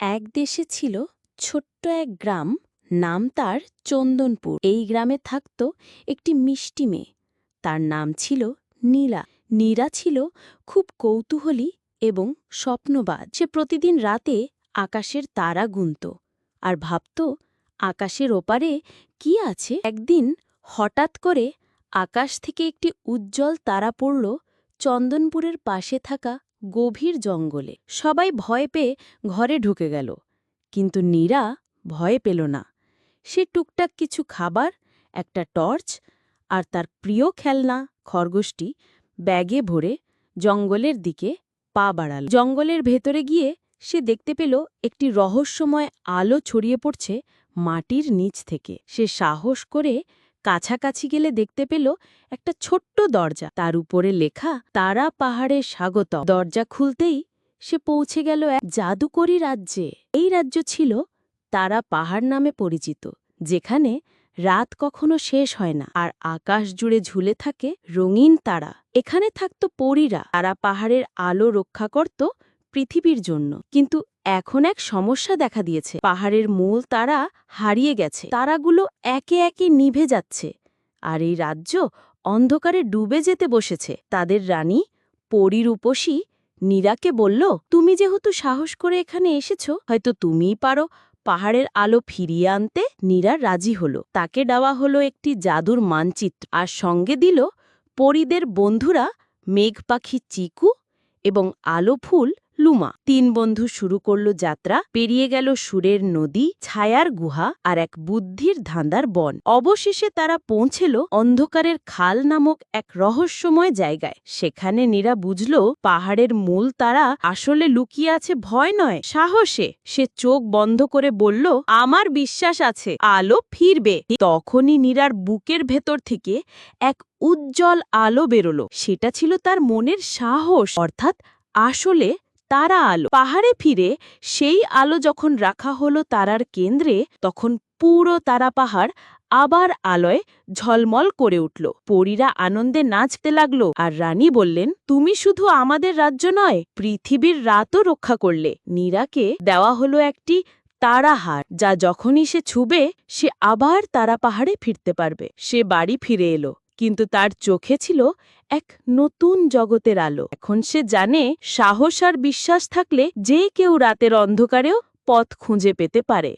এক দেশে ছিল ছোট্ট এক গ্রাম, নাম তার চন্দনপুর। এই গ্রামে থাকত একটি মিষ্টি মেয়ে। তার নাম ছিল নীলা। নীরা ছিল খুব কৌতূহলী এবং স্বপ্নবাদ সে প্রতিদিন রাতে আকাশের তারা গুনত আর ভাবত, আকাশের ওপারে কি আছে? একদিন হঠাৎ করে আকাশ থেকে একটি উজ্জ্বল তারা পড়ল চন্দনপুরের পাশে থাকা গভীর জঙ্গলে। সবাই ভয় পেয়ে ঘরে ঢুকে গেল। কিন্তু নীরা ভয় পেল না। সে টুকটাক কিছু খাবার, একটা টর্চ আর তার প্রিয় খেলনা, খরগোশটি ব্যাগে ভরে জঙ্গলের দিকে পা বাড়াল। জঙ্গলের ভেতরে গিয়ে সে দেখতে পেল একটি রহস্যময় আলো ছড়িয়ে পড়ছে মাটির নিচ থেকে। সে সাহস করে কাছাকাছি গেলে দেখতে পেল একটা ছোট্ট দরজা। তার উপরে লেখা, তারা পাহাড়ে স্বাগত। দরজা খুলতেই সে পৌঁছে গেল এক জাদুকরী রাজ্যে। এই রাজ্য ছিল তারা পাহাড় নামে পরিচিত, যেখানে রাত কখনো শেষ হয় না আর আকাশ জুড়ে ঝুলে থাকে রঙিন তারা। এখানে থাকত পরীরা। তারা পাহাড়ের আলো রক্ষা করত পৃথিবীর জন্য। কিন্তু এখন এক সমস্যা দেখা দিয়েছে। পাহাড়ের মূল তারা হারিয়ে গেছে। তারাগুলো একে একে নিভে যাচ্ছে। আর এই রাজ্য অন্ধকারে ডুবে যেতে বসেছে। তাদের রানী পরীর উপসী নীরাকে বলল, তুমি যেহেতু সাহস করে এখানে এসেছ, হয়তো তুমিই পারো পাহাড়ের আলো ফিরিয়ে আনতে। নীরা রাজি হল। তাকে দেওয়া হলো একটি জাদুর মানচিত্র আর সঙ্গে দিল পরীদের বন্ধুরা মেঘ পাখি চিকু এবং আলো ফুল লুমা তিন বন্ধু শুরু করল যাত্রা। পেরিয়ে গেল সুরের নদী, ছায়ার গুহা আর এক বুদ্ধির ধাঁধার বন। অবশেষে তারা পৌঁছেল অন্ধকারের খাল নামক এক রহস্যময় জায়গায়। সেখানে নীরা বুঝল, পাহাড়ের মূল তারা আসলে লুকিয়ে আছে ভয় নয়, সাহসে। সে চোখ বন্ধ করে বলল, আমার বিশ্বাস আছে, আলো ফিরবে। তখনই নীরার বুকের ভেতর থেকে এক উজ্জ্বল আলো বেরোলো। সেটা ছিল তার মনের সাহস, অর্থাৎ আসলে তারা আলো। পাহাড়ে ফিরে সেই আলো যখন রাখা হলো তারার কেন্দ্রে, তখন পুরো তারা পাহাড় আবার আলোয় ঝলমল করে উঠল। পরীরা আনন্দে নাচতে লাগল আর রানী বললেন, তুমি শুধু আমাদের রাজ্য নয়, পৃথিবীর রাতও রক্ষা করলে। নীরাকে দেওয়া হলো একটি তারাহার যা যখনই সে ছুবে, সে আবার তারা পাহাড়ে ফিরতে পারবে। সে বাড়ি ফিরে এলো। কিন্তু তার চোখে ছিল এক নতুন জগতের আলো। এখন সে জানে সাহস আর বিশ্বাস থাকলে যে কেউ রাতের অন্ধকারেও পথ খুঁজে পেতে পারে।